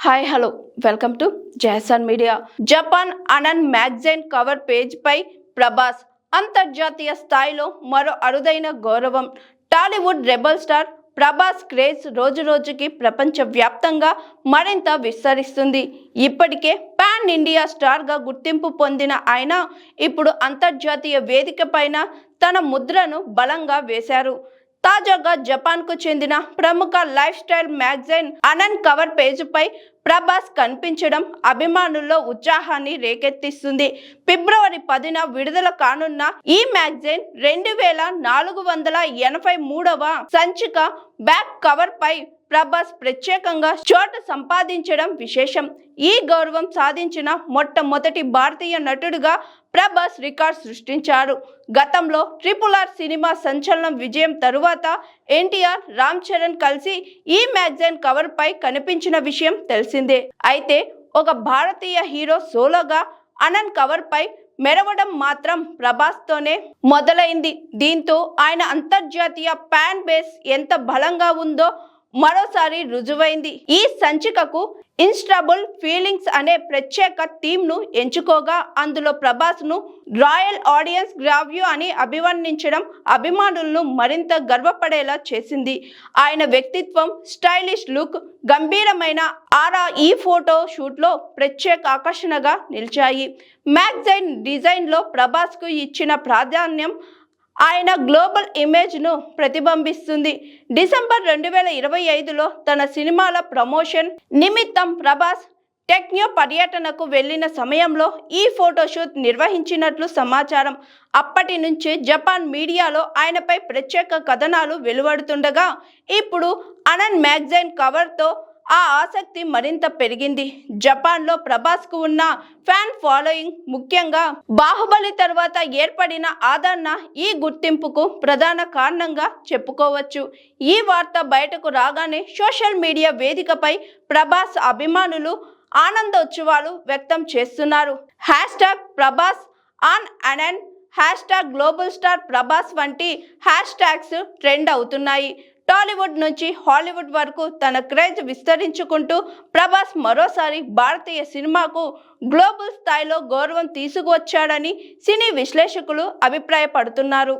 Hi hello welcome to జహసాన్ media Japan Anan magazine cover పేజ్పై Prabhas అంతర్జాతీయ స్థాయిలో మరో అరుదైన గౌరవం. Tollywood rebel star Prabhas craze రోజు రోజుకి ప్రపంచ వ్యాప్తంగా మరింత విస్తరిస్తుంది. ఇప్పటికే పాన్ ఇండియా స్టార్గా గుర్తింపు పొందిన ఆయన ఇప్పుడు అంతర్జాతీయ వేదిక పైన తన ముద్రను బలంగా వేశారు. తాజాగా జపాన్కు చెందిన ప్రముఖ life style magazine Anan cover పేజీపై ప్రభాస్ కనిపించడం అభిమానుల్లో ఉత్సాహాన్ని రేకెత్తిస్తుంది. ఫిబ్రవరి పదిన విడుదల కానున్న ఈ మ్యాగజైన్ రెండు వేల నాలుగు వందల ఎనభై మూడవ సంచిక బ్యాక్ కవర్ పై ప్రభాస్ ప్రత్యేకంగా చోటు సంపాదించడం విశేషం. ఈ గౌరవం సాధించిన మొట్టమొదటి భారతీయ నటుడుగా ప్రభాస్ రికార్డ్ సృష్టించారు. గతంలో ట్రిపుల్ ఆర్ సినిమా సంచలనం విజయం తరువాత ఎన్టీఆర్ రామ్ చరణ్ కలిసి ఈ మ్యాగజైన్ కవర్ పై కనిపించిన విషయం తెలిసిందే. అయితే ఒక భారతీయ హీరో సోలోగా అనన్ కవర్ పై మెరవడం మాత్రం ప్రభాస్తోనే మొదలైంది. దీంతో ఆయన అంతర్జాతీయ ఫ్యాన్ బేస్ ఎంత బలంగా ఉందో మరోసారి రుజువైంది. ఈ సంచికకు ఇన్స్టబుల్ ఫీలింగ్స్ అనే ప్రత్యేక థీమ్ను ఎంచుకోగా అందులో ప్రభాస్ను రాయల్ ఆడియన్స్ గ్రావ్యూ అని అభివర్ణించడం అభిమానులను మరింత గర్వపడేలా చేసింది. ఆయన వ్యక్తిత్వం స్టైలిష్ లుక్ గంభీరమైన ఆరా ఈ ఫోటో షూట్లో ప్రత్యేక ఆకర్షణగా నిలిచాయి. మ్యాగజైన్ డిజైన్లో ప్రభాస్కు ఇచ్చిన ప్రాధాన్యం ఆయన గ్లోబల్ ఇమేజ్ను ప్రతిబింబిస్తుంది. డిసెంబర్ రెండు వేల ఇరవై ఐదులో తన సినిమాల ప్రమోషన్ నిమిత్తం ప్రభాస్ టెక్న్యో పర్యటనకు వెళ్ళిన సమయంలో ఈ ఫోటోషూట్ నిర్వహించినట్లు సమాచారం. అప్పటి నుంచి జపాన్ మీడియాలో ఆయనపై ప్రత్యేక కథనాలు వెలువడుతుండగా ఇప్పుడు అనన్ మ్యాగజైన్ కవర్తో ఆ ఆసక్తి మరింత పెరిగింది. జపాన్లో ప్రభాస్కు ఉన్న ఫ్యాన్ ఫాలోయింగ్ ముఖ్యంగా బాహుబలి తర్వాత ఏర్పడిన ఆదరణ ఈ గుర్తింపుకు ప్రధాన కారణంగా చెప్పుకోవచ్చు. ఈ వార్త బయటకు రాగానే సోషల్ మీడియా వేదికపై ప్రభాస్ అభిమానులు ఆనందోత్సవాలు వ్యక్తం చేస్తున్నారు. Hashtag Prabhas on Anan hashtag global star Prabhas వంటి హ్యాష్ ట్యాగ్స్ ట్రెండ్ అవుతున్నాయి. టాలీవుడ్ నుంచి హాలీవుడ్ వరకు తన క్రేజ్ విస్తరించుకుంటూ ప్రభాస్ మరోసారి భారతీయ సినిమాకు గ్లోబల్ స్థాయిలో గౌరవం తీసుకువచ్చాడని సినీ విశ్లేషకులు అభిప్రాయపడుతున్నారు.